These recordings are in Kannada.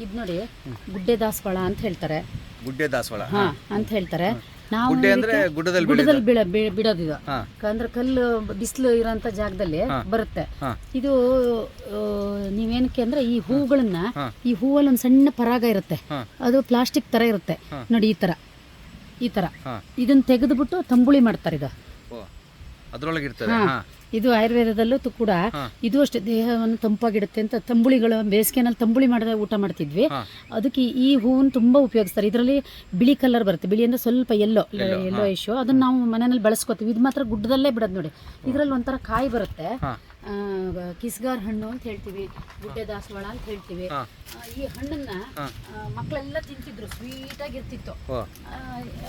ಇದು ನೋಡಿ ಗುಡ್ಡೆ ದಾಸವಾಳ ಅಂತ ಹೇಳ್ತಾರೆ. ಗುಡ್ಡೆ ದಾಸವಾಳ ಹಾ ಅಂತ ಹೇಳ್ತಾರೆ. ನಾವು ಗುಡ್ಡೆ ಅಂದ್ರೆ ಗುಡ್ಡದಲ್ಲಿ ಗುಡ್ಡದಲ್ಲಿ ಬೀಳ ಬೀ- ಬಿಡೋದು ಇದು. ಹಾ. ಅಂದ್ರೆ ಕಲ್ಲು ಬಿಸಿಲು ಇರೋಂಥ ಜಾಗದಲ್ಲಿ ಬರುತ್ತೆ. ಇದು ಆ, ನೀವೇನಕ್ಕೆ ಅಂದ್ರೆ ಈ ಹೂಗಳನ್ನ ಈ ಹೂವಲ್ಲಿ ಒಂದು ಸಣ್ಣ ಪರಾಗ ಇರುತ್ತೆ. ಅದು ಪ್ಲಾಸ್ಟಿಕ್ ತರ ಇರುತ್ತೆ. ನೋಡಿ ಈ ತರ. ಈ ತರ. ಇದನ್ನ ತೆಗೆದುಬಿಟ್ಟು ತಂಬುಳಿ ಮಾಡ್ತಾರೆ ಇದು. ಓ ಅದ್ರೊಳಗೆ ಇರ್ತದೆ. ಹಾ. ಇದು ಆಯುರ್ವೇದದಲ್ಲೂ ಕೂಡ ಇದು ಅಷ್ಟೇ ದೇಹವನ್ನು ತಂಪಾಗಿಡುತ್ತೆ ಅಂತ ತಂಬುಳಿಗಳು ಬೇಸಿಗೆನಲ್ಲಿ ತಂಬುಳಿ ಮಾಡಿದ ಊಟ ಮಾಡ್ತಿದ್ವಿ. ಅದಕ್ಕೆ ಈ ಹೂವನ್ನ ತುಂಬಾ ಉಪಯೋಗಿಸ್ತಾರೆ. ಇದರಲ್ಲಿ ಬಿಳಿ ಕಲರ್ ಬರುತ್ತೆ. ಬಿಳಿ ಅಂದ್ರೆ ಸ್ವಲ್ಪ ಎಲ್ಲೋ ಎಲ್ಲೋ ಇಶ್ಯೂ ಅದನ್ನ ನಾವು ಮನೆಯಲ್ಲಿ ಬಳಸ್ಕೊತೀವಿ. ಇದು ಮಾತ್ರ ಗುಡ್ಡದಲ್ಲೇ ಬಿಡದ್ ನೋಡಿ. ಇದರಲ್ಲಿ ಒಂಥರ ಕಾಯಿ ಬರುತ್ತೆ. ಕಿಸ್ಗಾರ್ ಹಣ್ಣು ಅಂತ ಹೇಳ್ತೀವಿ ಗುಡ್ಡೆ ದಾಸವಾಳ ಅಂತ ಹೇಳ್ತೀವಿ. ಈ ಹಣ್ಣನ್ನ ಮಕ್ಕಳೆಲ್ಲ ತಿಂತಿದ್ರು ಸ್ವೀಟ್ ಆಗಿರ್ತಿತ್ತು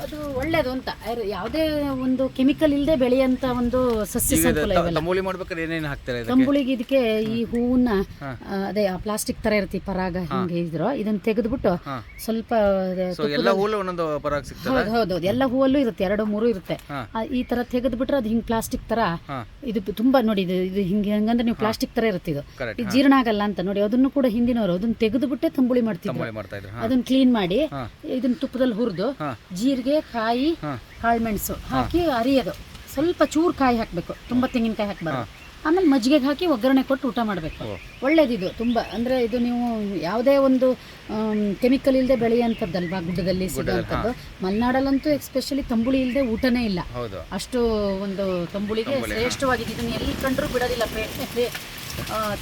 ಅದು ಒಳ್ಳೇದು ಅಂತ. ಯಾವುದೇ ಒಂದು ಕೆಮಿಕಲ್ ಇಲ್ಲದೆ ಬೆಳೆಯಂತ ಒಂದು ಸಸ್ಯ ಸಂಕುಲ ತಂಬೂಲಿ ಮಾಡ್ಬೇಕಾದ್ರೆ ಏನೇನು ಹಾಕ್ತಾರೆ ಇದಕ್ಕೆ? ತಂಬುಳಿಗೆ ಇದಕ್ಕೆ ಈ ಹೂವನ್ನ ಆ, ಅದೇ ಪ್ಲಾಸ್ಟಿಕ್ ತರ ಇರ್ತಿ ಪರಾಗ ಹಿಂಗೆ ಇದ್ರು. ಇದನ್ನ ತೆಗೆದ್ಬಿಟ್ಟು ಸ್ವಲ್ಪ ಎಲ್ಲ ಹೂಲು ಒಂದೊಂದು ಪರಾಗ ಸಿಗ್ತದೆ? ಹೌದು ಹೌದು ಎಲ್ಲ ಹೂವಲ್ಲೂ ಇರುತ್ತೆ ಎರಡು ಮೂರು ಇರುತ್ತೆ. ಆ, ಈ ತರ ತೆಗೆದ್ಬಿಟ್ರೆ ಅದು ಹಿಂಗೆ ಪ್ಲಾಸ್ಟಿಕ್ ತರ ಇದು ತುಂಬಾ ನೋಡಿ ಇದು ಇದು ಹಿಂಗೆ ಹಂಗಂದ್ರೆ ನೀವು ಪ್ಲಾಸ್ಟಿಕ್ ತರ ಇರುತ್ತೆ ಇದು. ಇದು ಜೀರ್ಣ ಆಗಲ್ಲ ಅಂತ ನೋಡಿ ಅದನ್ನು ಕೂಡ ಹಿಂದಿನವರು ಅದನ್ನ ತೆಗೆದುಬಿಟ್ಟೆ ತಂಬುಳಿ ಮಾಡ್ತಿದ್ರು. ಅದನ್ನ ಕ್ಲೀನ್ ಮಾಡಿ. ಇದನ್ನ ತುಪ್ಪದಲ್ಲಿ ಹುರಿದು ಜೀರಿಗೆ ಕಾಯಿ ಕಾಳು ಮೆಣಸು ಹಾಕಿ ಅರಿಯೋದು. ಸ್ವಲ್ಪ ಚೂರು ಕಾಯಿ ಹಾಕಬೇಕು. ತುಂಬ ತೆಂಗಿನಕಾಯಿ ಹಾಕಬಾರ್ದು. ಆಮೇಲೆ ಮಜ್ಜಿಗೆಗೆ ಹಾಕಿ ಒಗ್ಗರಣೆ ಕೊಟ್ಟು ಊಟ ಮಾಡಬೇಕು. ಒಳ್ಳೇದಿದು. ತುಂಬ ಅಂದರೆ ಇದು ನೀವು ಯಾವುದೇ ಒಂದು ಕೆಮಿಕಲ್ ಇಲ್ಲದೆ ಬೆಳೆಯುವಂಥದ್ದಲ್ವಾ ಗುಡ್ಡದಲ್ಲಿ ಸಿಗುವಂಥದ್ದು. ಮಲೆನಾಡಲ್ಲಂತೂ ಎಸ್ಪೆಷಲಿ ತಂಬುಳಿ ಇಲ್ಲದೆ ಊಟನೇ ಇಲ್ಲ. ಅಷ್ಟು ಒಂದು ತಂಬುಳಿಗೆ ಶ್ರೇಷ್ಠವಾಗಿದೆ ಇದನ್ನು ಎಲ್ಲಿ ಕಂಡ್ರು ಬಿಡೋದಿಲ್ಲ. ಪೇಟೆಯಲ್ಲಿ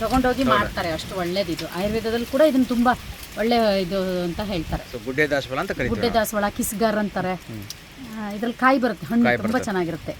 ತಗೊಂಡೋಗಿ ಮಾಡ್ತಾರೆ. ಅಷ್ಟು ಒಳ್ಳೇದಿದು. ಆಯುರ್ವೇದದಲ್ಲಿ ಕೂಡ ಇದನ್ನು ತುಂಬ ಒಳ್ಳೆ ಇದು ಅಂತ ಹೇಳ್ತಾರೆ. ಗುಡ್ಡೆ ದಾಸವಾಳ ಅಂತ ಗುಡ್ಡೆ ದಾಸವಾಳ ಕಿಸ್ಗಾರ್ ಅಂತಾರೆ. ಇದ್ರಲ್ಲಿ ಕಾಯಿ ಬರುತ್ತೆ. ಹಣ್ಣು ತುಂಬ ಚೆನ್ನಾಗಿರುತ್ತೆ.